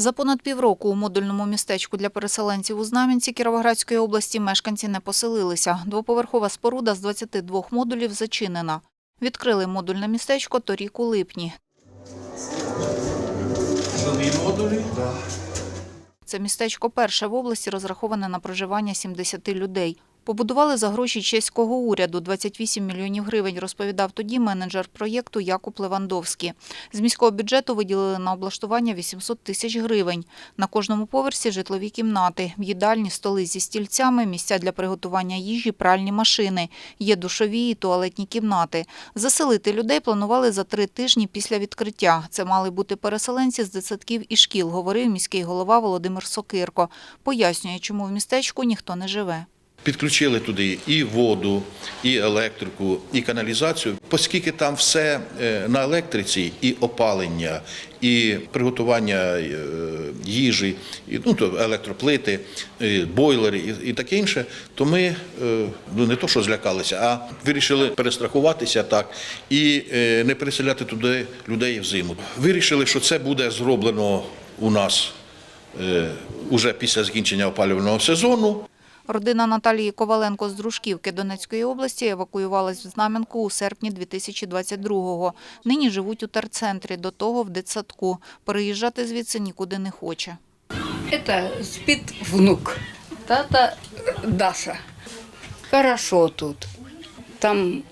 За понад півроку у модульному містечку для переселенців у Знам'янці Кіровоградської області мешканці не поселилися. Двоповерхова споруда з 22 модулів зачинена. Відкрили модульне містечко торік у липні. Модулі. Це містечко перше в області розраховане на проживання 70 людей. Побудували за гроші чеського уряду 28 мільйонів гривень, розповідав тоді менеджер проєкту Якуб Левандовський. З міського бюджету виділили на облаштування 800 тисяч гривень. На кожному поверсі житлові кімнати, їдальні столи зі стільцями, місця для приготування їжі, пральні машини. Є душові і туалетні кімнати. Заселити людей планували за три тижні після відкриття. Це мали бути переселенці з дитсадків і шкіл, говорив міський голова Володимир Сокирко. Пояснює, чому в містечку ніхто не живе. Підключили туди і воду, і електрику, і каналізацію, оскільки там все е, на електриці, і опалення, і приготування е, їжі, і ну, то електроплити, і бойлери і, таке інше, то ми е, ну, не то, що злякалися, а вирішили перестрахуватися так і не переселяти туди людей взиму. Вирішили, що це буде зроблено у нас уже після закінчення опалювального сезону. Родина Наталії Коваленко з Дружківки Донецької області евакуювалась в Знам'янку у серпні 2022-го. Нині живуть у терцентрі, до того в дитсадку. Переїжджати звідси нікуди не хоче. Это спит внук. Тата Даша. Хорошо тут. Там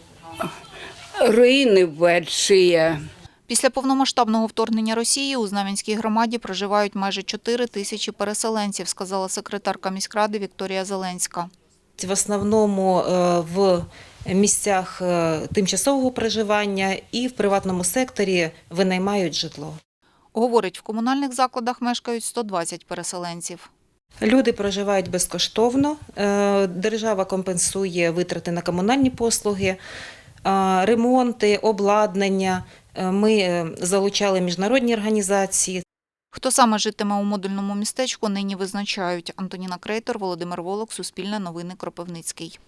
руины большие. Після повномасштабного вторгнення Росії у Знам'янській громаді проживають майже 4 тисячі переселенців, сказала секретарка міськради Вікторія Зеленська. В основному е, в місцях е, тимчасового проживання і в приватному секторі винаймають житло. Говорить, в комунальних закладах мешкають 120 переселенців. Люди проживають безкоштовно. е, Держава компенсує витрати на комунальні послуги, ремонти, обладнання. Е, Ми е, залучали міжнародні організації. Хто саме житиме у модульному містечку, нині визначають. Антоніна Крейтор, Володимир Волок, Суспільне новини, Кропивницький.